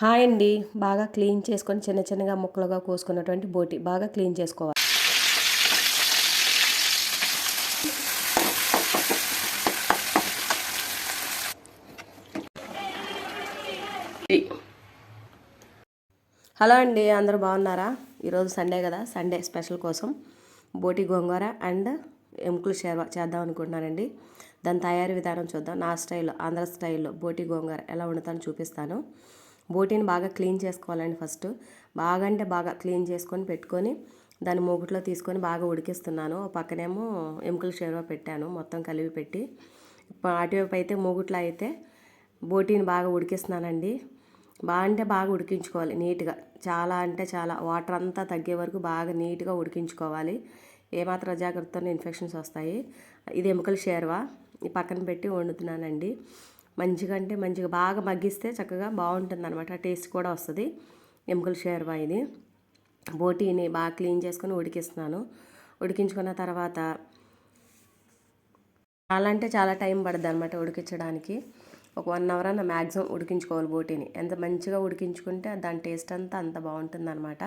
Hi అండి. బాగా clean చేసుకొని చిన్న చిన్నగా ముక్కలుగా కోసుకున్నటువంటి బోటి బాగా క్లీన్ చేసుకోవాలి. హలో అండి అందరూ బాగున్నారా? ఈరోజు సండే కదా సండే స్పెషల్ కోసం బోటి గోంగూర అండ్ ఎముకలు షేర్వా చేద్దాం అనుకుంటున్నానండి. దాని తయారీ విధానం చూద్దాం. నా స్టైల్లో ఆంధ్ర స్టైల్లో బోటి గోంగూర ఎలా వండుతానో చూపిస్తాను. బోటీని బాగా క్లీన్ చేసుకోవాలండి ఫస్ట్. బాగా అంటే బాగా క్లీన్ చేసుకొని పెట్టుకొని దాన్ని మూగుట్లో తీసుకొని బాగా ఉడికిస్తున్నాను. పక్కనేమో ఎముకల షేర్వా పెట్టాను మొత్తం కలిపి పెట్టి. అటువైపు అయితే మూగుట్లో అయితే బోటీని బాగా ఉడికిస్తున్నానండి. బాగా అంటే బాగా ఉడికించుకోవాలి నీట్గా. చాలా అంటే చాలా వాటర్ అంతా తగ్గే వరకు బాగా నీట్గా ఉడికించుకోవాలి. ఏమాత్రం జాగ్రత్తతో ఇన్ఫెక్షన్స్ వస్తాయి. ఇది ఎముకల షేర్వా. ఈ పక్కన పెట్టి వండుతున్నానండి. మంచిగా అంటే మంచిగా బాగా మగ్గిస్తే చక్కగా బాగుంటుంది అనమాట టేస్ట్ కూడా వస్తుంది. ఎముకల షేర్వా ఇది. బోటీని బాగా క్లీన్ చేసుకొని ఉడికిస్తున్నాను. ఉడికించుకున్న తర్వాత చాలా అంటే చాలా టైం పడుద్ది అనమాట ఉడికించడానికి. ఒక వన్ అవర్ అన్న మ్యాక్సిమం ఉడికించుకోవాలి బోటీని. ఎంత మంచిగా ఉడికించుకుంటే దాని టేస్ట్ అంతా అంత బాగుంటుంది అనమాట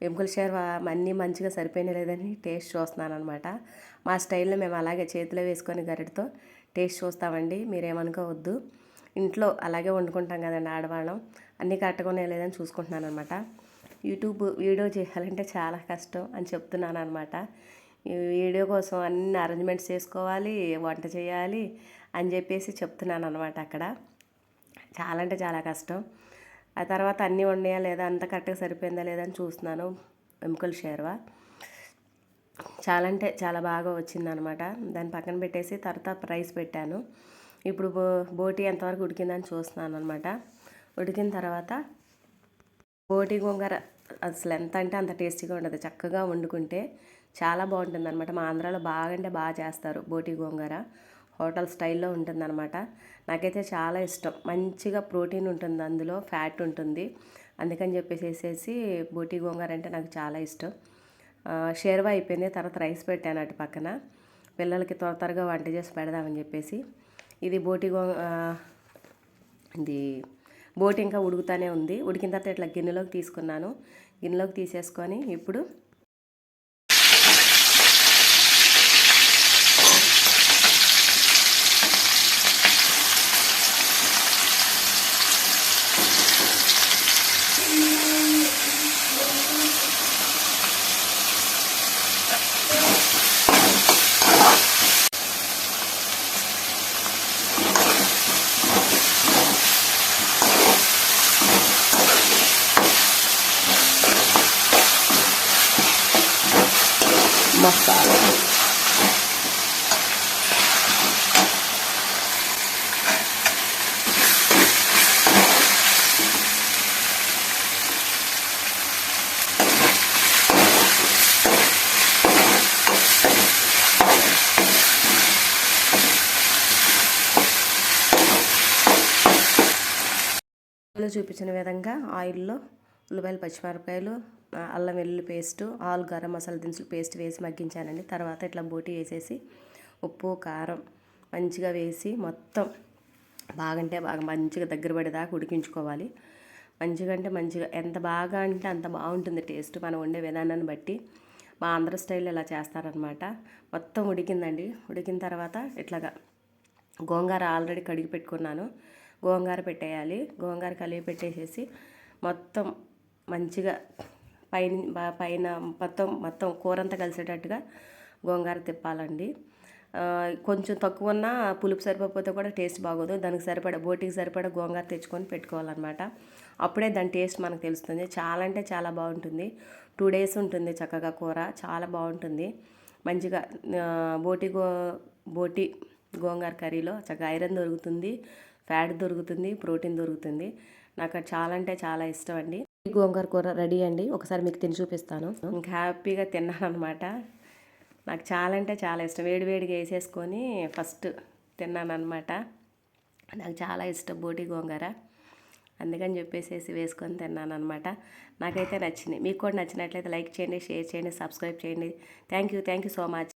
ఎముకల షేర్ అన్నీ మంచిగా సరిపోయినా లేదని టేస్ట్ చూస్తున్నాను అనమాట మా స్టైల్లో మేము అలాగే చేతిలో వేసుకొని గరిటతో టేస్ట్ చూస్తామండి మీరేమనుకోవద్దు. ఇంట్లో అలాగే వండుకుంటాం కదండి ఆడవాళ్ళం అన్నీ కరెక్ట్గానే లేదని చూసుకుంటున్నాను అనమాట యూట్యూబ్ వీడియో చేయాలంటే చాలా కష్టం అని చెప్తున్నాను అనమాట వీడియో కోసం అన్ని అరేంజ్మెంట్స్ చేసుకోవాలి వంట చేయాలి అని చెప్పేసి చెప్తున్నాను అనమాట అక్కడ. చాలా అంటే చాలా కష్టం. ఆ తర్వాత అన్నీ ఉన్నాయా లేదా అంత కరెక్ట్గా సరిపోయిందా లేదా అని చూస్తున్నాను. ఎముకల షేర్వా. చాలా అంటే చాలా బాగా వచ్చిందనమాట. దాన్ని పక్కన పెట్టేసి తర్వాత రైస్ పెట్టాను. ఇప్పుడు బో బోటి ఎంతవరకు ఉడికిందని చూస్తున్నాను అనమాట ఉడికిన తర్వాత బోటి గోంగూర అసలు ఎంత అంటే అంత టేస్టీగా ఉండదు. చక్కగా వండుకుంటే చాలా బాగుంటుంది అనమాట మా ఆంధ్రాలో బాగా అంటే బాగా చేస్తారు బోటి గోంగూర. హోటల్ స్టైల్లో ఉంటుందన్నమాట. నాకైతే చాలా ఇష్టం. మంచిగా ప్రోటీన్ ఉంటుంది అందులో ఫ్యాట్ ఉంటుంది. అందుకని చెప్పేసేసి బోటి గోంగూర అంటే నాకు చాలా ఇష్టం. షేర్వా అయిపోయింది. తర్వాత రైస్ పెట్టాను అటు పక్కన. పిల్లలకి త్వర త్వరగా వంట చేసి పెడదామని చెప్పేసి. ఇది బోటి గో ఇది బోటి ఇంకా ఉడుకుతానే ఉంది. ఉడికిన తర్వాత ఇట్లా గిన్నెలోకి తీసుకున్నాను. గిన్నెలోకి తీసేసుకొని ఇప్పుడు మసాలా చూపించిన విధంగా ఆయిల్లో ఉల్లిపాయలు పచ్చిమిరపకాయలు అల్లం వెల్లుల్లి పేస్టు ఆల్ గరం మసాలా దినుసులు పేస్ట్ వేసి మగ్గించానండి. తర్వాత ఇట్లా బోటి వేసేసి ఉప్పు కారం మంచిగా వేసి మొత్తం బాగంటే బాగా మంచిగా దగ్గర పడేదాకా ఉడికించుకోవాలి. మంచిగా అంటే మంచిగా ఎంత బాగా అంటే అంత బాగుంటుంది టేస్ట్. మనం వండే విధానాన్ని బట్టి మా ఆంధ్ర స్టైల్లో ఇలా చేస్తారనమాట. మొత్తం ఉడికిందండి. ఉడికిన తర్వాత ఇట్లాగా గోంగూర ఆల్రెడీ కడిగి పెట్టుకున్నాను. గోంగూర పెట్టేయాలి. గోంగూర కలిగి పెట్టేసేసి మొత్తం మంచిగా పైన పైన మొత్తం మొత్తం కూర అంతా కలిసేటట్టుగా గోంగూర తిప్పాలండి. కొంచెం తక్కువ ఉన్న పులుపు సరిపోతే కూడా టేస్ట్ బాగోదు. దానికి సరిపడా బోటికి సరిపడా గోంగూర తెచ్చుకొని పెట్టుకోవాలన్నమాట. అప్పుడే దాని టేస్ట్ మనకు తెలుస్తుంది. చాలా అంటే చాలా బాగుంటుంది. టూ డేస్ ఉంటుంది చక్కగా కూర. చాలా బాగుంటుంది. మంచిగా బోటి గో బోటి గోంగూర కర్రీలో చక్కగా ఐరన్ దొరుకుతుంది ఫ్యాట్ దొరుకుతుంది ప్రోటీన్ దొరుకుతుంది. నాకు చాలా అంటే చాలా ఇష్టం అండి. గోంగూర కూర రెడీ అండి. ఒకసారి మీకు తిని చూపిస్తాను. ఇంకా హ్యాపీగా తిన్నాను అనమాట నాకు చాలా అంటే చాలా ఇష్టం. వేడివేడిగా వేసేసుకొని ఫస్ట్ తిన్నాను అనమాట నాకు చాలా ఇష్టం బోటి గోంగూర. అందుకని చెప్పేసి వేసుకొని తిన్నాను అనమాట నాకైతే నచ్చింది. మీకు కూడా నచ్చినట్లయితే లైక్ చేయండి షేర్ చేయండి సబ్స్క్రైబ్ చేయండి. Thank you thank you so much